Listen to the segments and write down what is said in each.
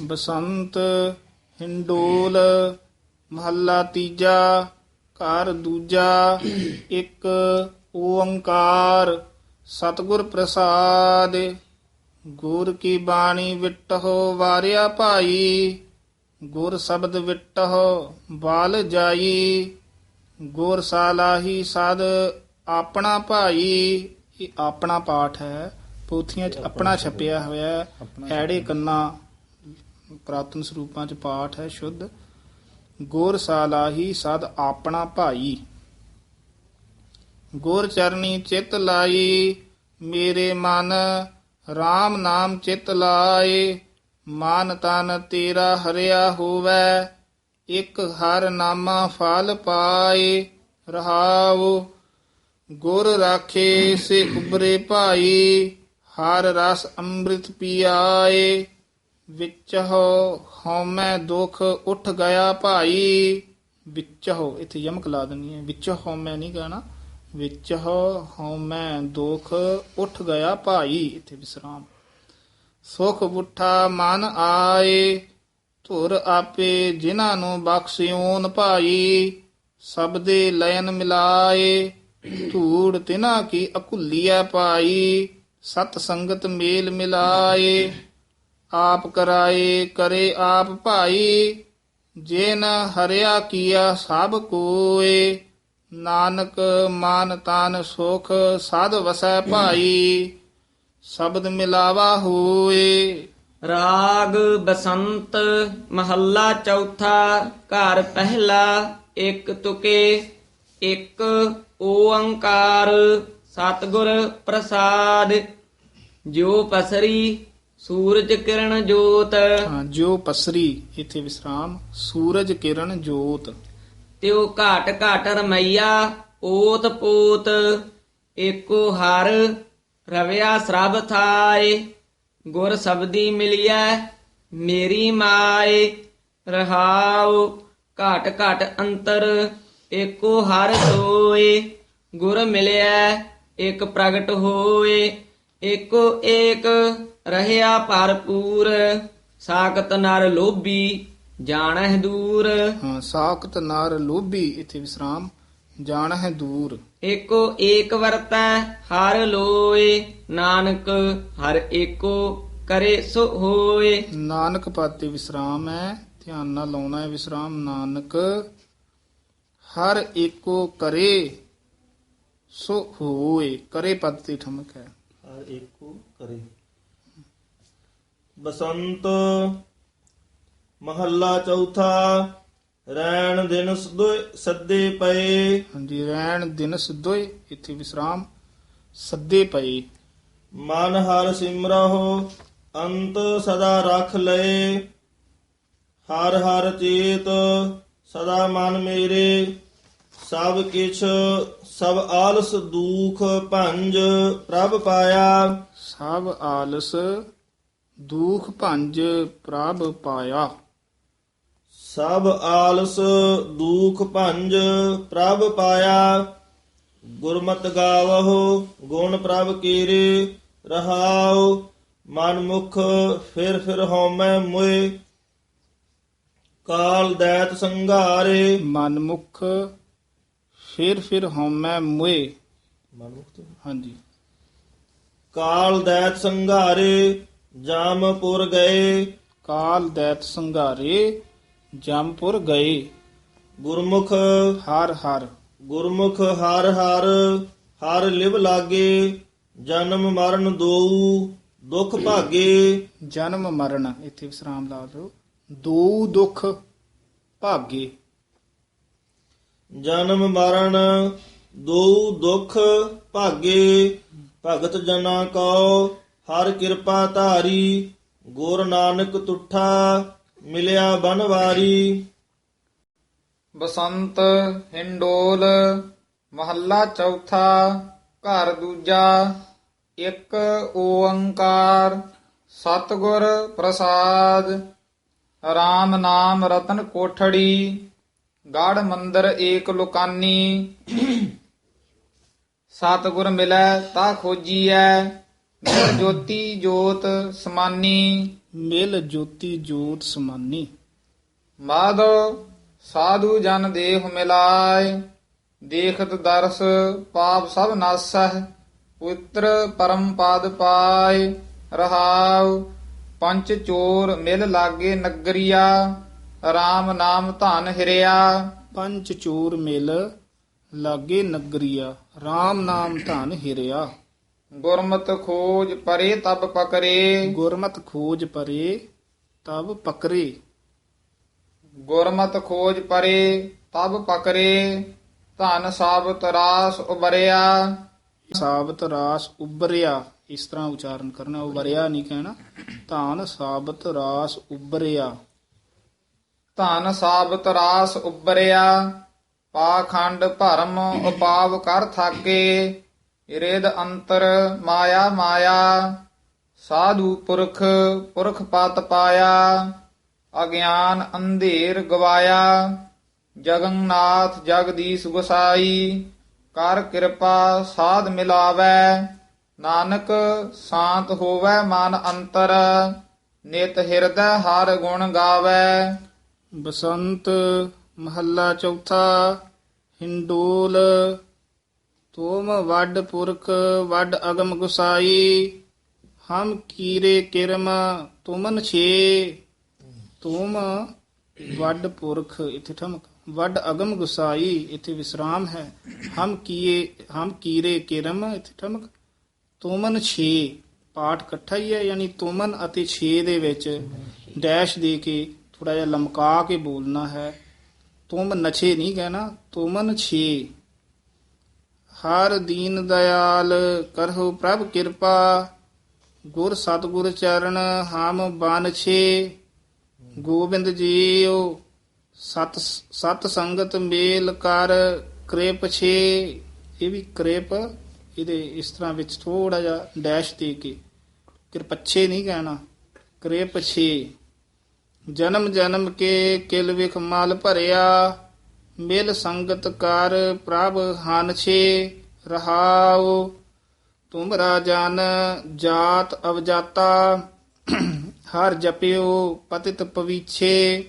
ਬਸੰਤ ਹਿੰਡੋਲ ਮਹੱਲਾ ਤੀਜਾ ਘਰ ਦੂਜਾ ਇੱਕ ਓੰਕਾਰ ਸਤਿਗੁਰ ਪ੍ਰਸਾਦ ਗੁਰ ਕੀ ਬਾਣੀ ਵਿਟਹੁ ਵਾਰਿਆ ਭਾਈ ਗੁਰ ਸ਼ਬਦ ਵਿਟਹੁ ਬਾਲ ਜਾਈ ਗੁਰ ਸਾਲਾਹੀ ਸਦ ਆਪਣਾ ਭਾਈ ਇਹ ਆਪਣਾ ਪਾਠ ਹੈ ਪੋਥੀਆਂ 'ਚ ਆਪਣਾ ਛਪਿਆ ਹੋਇਆ ਐੜੇ ਕੰਨਾ ਪ੍ਰਾਤਨ ਸਰੂਪਾਂ 'ਚ ਪਾਠ ਹੈ ਸ਼ੁੱਧ। ਗੁਰ ਸਾਲਾਹੀ ਸਦ ਆਪਣਾ ਭਾਈ। ਗੁਰ ਚਰਨੀ ਚਿਤ ਲਾਈ, ਮੇਰੇ ਮਨ RAM ਨਾਮ ਚਿਤ ਲਾਏ। ਮਨ ਤਨ ਤੇਰਾ ਹਰਿਆ ਹੋਵੇ, ਇੱਕ ਹਰ ਨਾਮਾ ਫਲ ਪਾਏ। ਰਹਾਉ, ਗੁਰ ਰਾਖੇ ਸੇ ਉਬਰੇ ਭਾਈ, ਹਰ ਰਸ ਅੰਮ੍ਰਿਤ ਪਿਆਏ। ਵਿੱਚ ਹੋ ਹਉਮੈ ਦੁਖ ਉੱਠ ਗਿਆ ਭਾਈ। ਵਿੱਚ ਹੋ ਇੱਥੇ ਯਮਕ ਲਾ ਦੇਣੀ ਹੈ। ਵਿੱਚ ਹਉਮੈ ਨਹੀਂ ਕਹਿਣਾ। ਵਿੱਚ ਹਉਮੈ ਦੁਖ ਉੱਠ ਗਿਆ ਭਾਈ। ਇੱਥੇ ਵਿਸਰਾਮ। ਸੁਖ ਬੁੱਠਾ ਮਨ ਆਏ, ਧੁਰ ਆਪੇ ਜਿਨ੍ਹਾਂ ਨੂੰ ਬਖਸ਼ਿਓਨ ਭਾਈ। ਸਬਦੇ ਲයਨ ਮਿਲਾਏ, ਧੂੜ ਤਿਨਾ ਕੀ ਅਕੁੱਲੀਐ ਪਾਈ। ਸਤ ਸੰਗਤ ਮੇਲ ਮਿਲਾਏ। ਆਪ ਕਰਾਏ, ਕਰੇ ਆਪ ਭਾਈ। ਜਿਨ ਹਰਿਆ ਕੀਆ ਸਭ ਕੋਏ। ਨਾਨਕ ਮਾਨ ਤਾਨ ਸੁਖ ਸਾਧ ਵਸੈ ਭਾਈ। ਸ਼ਬਦ ਮਿਲਾਵਾ ਹੋਏ। ਰਾਗ ਬਸੰਤ ਮਹੱਲਾ ਚੌਥਾ, ਘਰ ਪਹਿਲਾ, ਇੱਕ ਤੁਕੇ, ਇੱਕ ਓੰਕਾਰ, ਸਤਿਗੁਰ ਪ੍ਰਸਾਦ ਜੋ ਪਸਰੀ ਸੂਰਜ ਕਿਰਨ ਜੋਤ। ਹਾਂ ਜੋ ਪਸਰੀ ਇੱਥੇ ਵਿਸਰਾਮ। ਸੂਰਜ ਕਿਰਨ ਜੋਤ। ਤਿਉ ਘਾਟ ਘਾਟ ਰਮਈਆ ਓਤ ਪੋਤ। ਏਕੋ ਹਰ ਰਵਿਆ ਸਰਬ ਥਾਏ। ਗੁਰ ਸਬਦੀ ਮਿਲਿਐ ਮੇਰੀ ਮਾਏ। ਰਹਾਉ ਘਾਟ ਘਾਟ ਅੰਤਰ ਏਕੋ ਹਰ ਸੋਏ। ਗੁਰ ਮਿਲਿਐ ਇਕ ਪ੍ਰਗਟ ਹੋਏ। ਏਕੋ ਏਕ ਰਹਿਆ ਭਰਪੂਰ ਸਾਖਤ ਨਰ ਲੋਭੀ ਜਾਣਹਿ ਦੂਰ। ਹਾਂ ਸਾਖਤ ਨਾਰ ਲੋਭੀ ਇੱਥੇ ਵਿਸਰਾਮ ਜਾਣ ਹੈ ਦੂਰ। ਏਕੋ ਏਕ ਵਰਤੈ ਹਰ ਲੋਏ ਨਾਨਕ ਹਰ ਏਕੋ ਕਰੇ ਸੋ ਹੋਏ। ਨਾਨਕ ਪਾਤੇ ਵਿਸਰਾਮ ਹੈ ਧਿਆਨ ਨਾਲ ਲਾਉਣਾ ਹੈ ਵਿਸਰਾਮ ਨਾਨਕ ਹਰ ਏਕੋ ਕਰੇ ਸੋ ਹੋਏ। ਕਰੇ ਪਦ ਤੇ ਠਮਕ ਹੈ। ਹਰ ਏਕੋ ਕਰੇ। ਬਸੰਤ ਮਹੱਲਾ ਚੌਥਾ ਰੈਣ ਦਿਨ ਸਦੋਏ ਸੱਦੇ ਪਏ। ਹਾਂਜੀ ਰਹਿਣ ਦਿਨ ਸਿੱਧੋਏ ਇੱਥੇ ਵਿਸਰਾਮ ਸੱਦੇ ਪਏ। ਮਨ ਹਰ ਸਿਮਰਹੁ ਅੰਤ ਸਦਾ ਰਖ ਲਏ। ਹਰ ਹਰ ਚੇਤ ਸਦਾ ਮਨ ਮੇਰੇ। ਸਭ ਕਿਛ ਸਭ ਆਲਸ ਦੂਖ ਭੰਜ ਪ੍ਰਭ ਪਾਇਆ। ਸਭ ਆਲਸ ਦੁਖ ਭੰਜ ਪ੍ਰਭ ਪਾਇਆ। ਸਭ ਆਲਸ ਦੂਖ ਭੰਜ ਪ੍ਰਭ ਪਾਇਆ। ਗੁਰਮਤਿ ਗਾਵਹੁ ਗੁਣ ਪ੍ਰਭ ਕੀਰੇ ਰਹਾਉ। ਮਨ ਮੁਖ ਫਿਰ ਫਿਰ ਹਉਮੈ ਮੁਏ। ਕਾਲ ਦੈਤ ਸੰਘਾਰੇ। ਮਨਮੁਖ ਫਿਰ ਫਿਰ ਹਉਮੈ ਮੁਏ। ਮਨ ਮੁਖ ਹਾਂਜੀ। ਕਾਲ ਦੈਤ ਸੰਘਾਰੇ। ਜਾਮਪੁਰ ਗਏ। ਕਾਲ ਦੈਤ ਸੰਘਾਰੇ ਜੰਪੁਰ ਗਏ। ਗੁਰਮੁਖ ਹਰ ਹਰ। ਗੁਰਮੁਖ ਹਰ ਹਰ ਹਰ ਲਿਵ ਲਾਗੇ ਜਨਮ ਮਰਨ ਦੋਊ ਦੁਖ ਭਾਗੇ। ਜਨਮ ਮਰਨ ਇੱਥੇ ਵਿਸਰਾਮ ਲਾ ਦਿਓ। ਦੋ ਦੁੱਖ ਭਾਗੇ। ਜਨਮ ਮਰਨ ਦੋਊ ਦੁਖ ਭਾਗੇ। ਭਗਤ ਜਨਾ ਕੋ ਹਰ ਕਿਰਪਾ ਧਾਰੀ, ਗੁਰ ਨਾਨਕ ਤੁਠਾ, ਮਿਲਿਆ ਬਨਵਾਰੀ। ਬਸੰਤ, ਹਿੰਡੋਲ, ਮਹੱਲਾ ਚੌਥਾ, ਘਰ ਦੂਜਾ, ਇੱਕ ਓੰਕਾਰ, ਸਤਿਗੁਰ ਪ੍ਰਸਾਦ RAM ਨਾਮ ਰਤਨ ਕੋਠੜੀ ਗੜ ਮੰਦਰ ਏਕ ਲੋਕਾਨੀ। ਸਤਿਗੁਰ ਮਿਲੈ, ਤਾ ਖੋਜੀਐ। ਨਿਰ ਜੋਤੀ ਜੋਤ ਸਮਾਨੀ। ਮਿਲ ਜੋਤੀ ਜੋਤ ਸਮਾਨੀ। ਮਾਧੋ ਸਾਧੂ ਜਨ ਦੇਹ ਮਿਲਾਏ। ਦੇਖਤ ਦਰਸ ਪਾਪ ਸਭ ਨਾਸਹਿ। ਪੁੱਤਰ ਪਰਮ ਪਦ ਪਾਏ। ਰਹਾਉ ਪੰਚ ਚੋਰ ਮਿਲ ਲਾਗੇ ਨਗਰੀਆ। RAM ਨਾਮ ਧਨ ਹਿਰਿਆ। ਪੰਜ ਚੋਰ ਮਿਲ ਲਾਗੇ ਨਗਰੀਆ। RAM ਨਾਮ ਧਨ ਹਿਰਿਆ। ਗੁਰਮਤ ਖੋਜ ਪਰੇ ਤਬ ਪਕਰੇ। ਗੁਰਮਤ ਖੋਜ ਪਰੇ ਤਬ ਪਕਰੇ। ਗੁਰਮਤ ਖੋਜ ਪਰੇ ਤਬ ਪਕਰੇ। ਧਨ ਸਾਬਤ ਰਾਸ ਉਬਰਿਆ ਸਾਬਤ ਰਾਸ ਉਬਰਿਆ ਇਸ ਤਰ੍ਹਾਂ ਉਚਾਰਨ ਕਰਨਾ ਉਬਰਿਆ ਨਹੀਂ ਕਹਿਣਾ। ਧਾਨ ਸਾਬਤ ਰਾਸ ਉਬਰਿਆ ਧਨ ਸਾਬਤ ਰਾਸ ਉਬਰਿਆ ਪਾਖੰਡ ਭਰਮ ਉਪਾਵ ਕਰ ਥਾਕੇ। ਰਿਦ ਅੰਤਰ ਮਾਇਆ ਮਾਇਆ, ਸਾਧੂ ਪੁਰਖ ਪੁਰਖ ਪਤ ਪਾਇਆ, ਅਗਿਆਨ ਅੰਧੇਰ ਗਵਾਇਆ ਜਗਨਨਾਥ ਜਗਦੀਸ਼ ਗੁਸਾਈ ਕਰ ਕਿਰਪਾ ਸਾਧ ਮਿਲਾਵੈ, ਨਾਨਕ ਸ਼ਾਂਤ ਹੋਵੈ ਮਨ ਅੰਤਰ, ਨਿਤ ਹਿਰਦੈ ਹਰ ਗੁਣ ਗਾਵੈ। ਬਸੰਤ ਮਹੱਲਾ ਚੌਥਾ, ਹਿੰਡੋਲ ਤੋਮ ਵੱਡ ਪੁਰਖ, ਵੱਡ ਅਗਮ ਗੁਸਾਈ, ਹਮ ਕੀਰੇ ਕਿਰਮ, ਤੁਮਨ ਛੇ। ਤੁਮ ਵੱਡ ਪੁਰਖ, ਇਥੇ ਠਮਕ। ਵੱਡ ਅਗਮ ਗੁਸਾਈ, ਇਥੇ ਵਿਸਰਾਮ ਹੈ। ਹਮ ਕੀਏ, ਹਮ ਕੀਰੇ ਕਿਰਮ, ਇਥੇ ਠਮਕ। ਤੁਮਨ ਛੇ, ਪਾਠ ਇਕੱਠਾ ਹੀ ਹੈ, ਯਾਨੀ ਤੁਮਨ ਅਤੇ ਛੇ ਦੇ ਵਿੱਚ ਡੈਸ਼ ਦੇ ਕੇ ਥੋੜਾ ਜਿਹਾ ਲਮਕਾ ਕੇ ਬੋਲਣਾ ਹੈ। ਤੁਮ ਨਛੇ ਨਹੀਂ ਕਹਿਣਾ, ਤੁਮਨ ਛੇ। ਹਰ ਦੀਨ ਦਇਆਲ ਕਰਹੁ ਪ੍ਰਭ ਕਿਰਪਾ, ਗੁਰ ਸਤਗੁਰ ਚਰਨ ਹਮ ਬਨ ਛੇ ਗੋਬਿੰਦ ਜੀਓ ਸਤ ਸਤ ਸੰਗਤ ਮੇਲ ਕਰ ਕਿਰਪ ਛੇ। ਇਹ ਵੀ ਕਿਰਪ, ਇਹਦੇ ਇਸ ਤਰ੍ਹਾਂ ਵਿੱਚ ਥੋੜਾ ਜਿਹਾ ਡੈਸ਼ ਦੇ ਕੇ, ਕਿਰਪੱਛੇ ਨਹੀਂ ਕਹਿਣਾ, ਕਿਰਪ ਛੇ। ਜਨਮ ਜਨਮ ਕੇ ਕਿਲ ਵਿਖ ਮਲ ਭਰਿਆ ਮਿਲ ਸੰਗਤ ਕਰ ਪ੍ਰਭ ਹਨ ਛੇ, ਰਹਾਉ। ਤੁਮਰਾ ਜਨ ਜਾਤ ਅਵਜਾਤਾ। ਹਰ ਜਪਿਓ ਪਤਿਤ ਪਵੀਛੇ।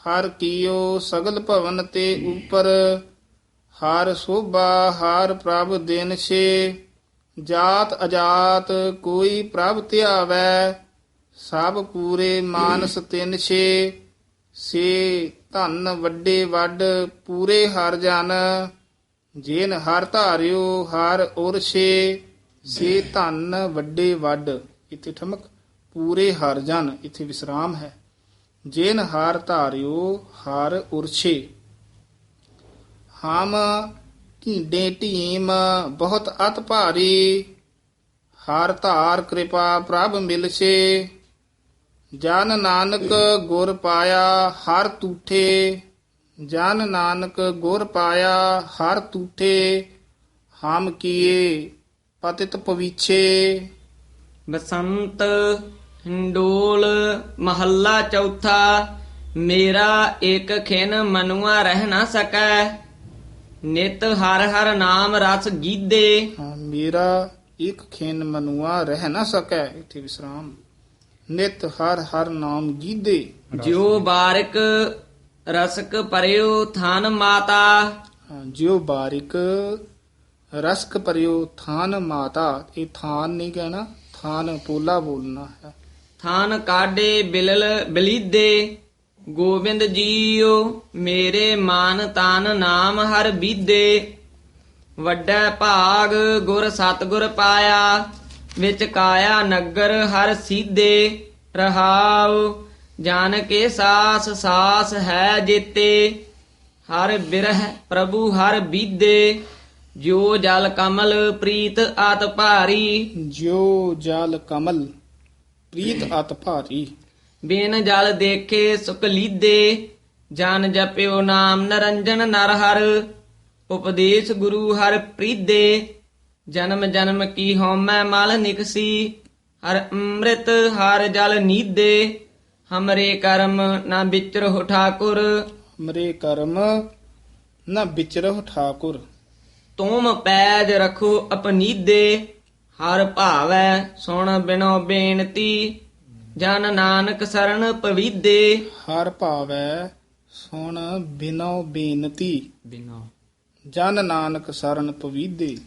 ਹਰ ਕੀਓ ਸਗਲ ਭਵਨ ਤੇ ਉਪਰ। ਹਰ ਸੋਭਾ ਹਰ ਪ੍ਰਭ ਦਿਨ ਛੇ। ਜਾਤ ਅਜਾਤ ਕੋਈ ਪ੍ਰਭ ਧਿਆਵੈ। ਸਭ ਪੂਰੇ ਮਾਨਸ ਤਿਨ ਛੇ। ਸੇ ਧਨ ਵੱਡੇ ਵੱਡ, ਪੂਰੇ ਹਰ ਜਨ। ਜੇਨ ਹਰ ਧਾਰਿਓ, ਹਰ ਉਰਛੇ ਸੇ ਧਨ ਵੱਡੇ ਵੱਡ। ਇਥੇ ਠਮਕ, ਪੂਰੇ ਹਰ ਜਨ। ਇਥੇ ਵਿਸਰਾਮ ਹੈ। ਜੇਨ ਹਾਰ ਧਾਰਿਓ, ਹਰ ਉਰਛੇ ਹਮ ਢੀਂਡੇ ਢੀਮ, ਬਹੁਤ ਅਤ ਭਾਰੀ। ਹਰ ਧਾਰ ਕਿਰਪਾ ਪ੍ਰਭ ਮਿਲਛੇ ਜਨ ਨਾਨਕ ਗੁਰ ਪਾਇਆ ਹਰ ਤੂਠੇ ਜਨ ਨਾਨਕ ਗੁਰ ਪਾਇਆ ਹਰ ਤੂਠੇ ਹਮ ਕੀਏ ਪਤਿਤ ਪਵੀਛੇ ਬਸੰਤ ਹਿੰਡੋਲ ਮਹੱਲਾ ਚੌਥਾ ਮੇਰਾ ਇੱਕ ਖਿਨ ਮਨੁਆ ਰਹਿ ਨਾ ਸਕੈ ਨਿਤ ਹਰ ਹਰ ਨਾਮ ਰਸ ਗੀਦੇ। ਮੇਰਾ ਇੱਕ ਖੇਨ ਮਨੁਆ ਰਹਿ ਨਾ ਸਕੈ ਇਥੇ ਵਿਸਰਾਮ। ਨਿਤ ਹਰ ਹਰ ਨਾਮ ਗੀਦੇ ਜਿਉ ਬਾਰਿਕ ਰਸਕ ਪਰਿਓ ਥਾਨ ਮਾਤਾ। ਜਿਉ ਬਾਰਿਕ ਰਸਕ ਪਰਿਓ ਥਾਨ ਮਾਤਾ। ਇਹ ਥਾਨ ਨਹੀਂ ਕਹਿਣਾ ਥਾਨ ਪੋਲਾ ਬੋਲਣਾ ਹੈ। ਥਾਨ ਕਾਡੇ ਬਿਲਲ ਬਲੀਦੇ ਗੋਬਿੰਦ ਜੀਓ ਮੇਰੇ ਮਾਨ ਤਨ ਨਾਮ ਹਰ ਬੀਦੇ। ਵੱਡਾ ਭਾਗ ਗੁਰ ਸਤਗੁਰ ਪਾਇਆ। ਵਿੱਚ ਕਾਇਆ ਨਗਰ ਹਰ ਸੀਦੇ ਰਹਾਉ ਜਾਨ ਕੇ ਸਾਸ ਸਾਸ ਹੈ ਜੀਤੇ। ਹਰ ਬਿਰਹ ਪ੍ਰਭੂ ਹਰ ਬੀਦੇ ਜੋ ਜਲ ਕਮਲ ਪ੍ਰੀਤ ਆਤ ਭਾਰੀ। ਜਿਉ ਜਲ ਕਮਲ ਪ੍ਰੀਤ ਅਤ ਭਾਰੀ। ਬਿਨ ਜਲ ਦੇਖੇ ਸੁਖ ਲੀਦੇ ਜਨ ਜਪਿਓ ਨਾਮ ਨਰੰਜਨ ਨਰ ਹਰ। ਉਪਦੇਸ਼ ਗੁਰੂ ਹਰ ਪ੍ਰੀਦੇ ਜਨਮ ਜਨਮ ਕੀ ਹਉਮੈ ਮਲ ਨਿਕਸੀ ਹਰ ਅੰਮ੍ਰਿਤ ਹਰ ਜਲ ਨੀਦੇ। ਹਮਰੇ ਕਰਮ ਨਾ ਵਿਚਰਹੁ ਠਾਕੁਰ। ਮਰੇ ਕਰਮ ਨਾ ਵਿਚਰਹੁ ਠਾਕੁਰ। ਤੁਮ ਪੈਜ ਰਖੋ ਅਪਨੀਦੇ ਹਰ ਭਾਵੈ ਸੁਣ ਬਿਨੋ ਬੇਨਤੀ। ਜਨ ਨਾਨਕ ਸਰਣ ਪਵੀਦੇ। ਹਰ ਭਾਵੈ ਸੁਣ ਬਿਨੋ ਬੇਨਤੀ। ਬਿਨੋ। ਜਨ ਨਾਨਕ ਸਰਨ ਪਵੀਦੇ।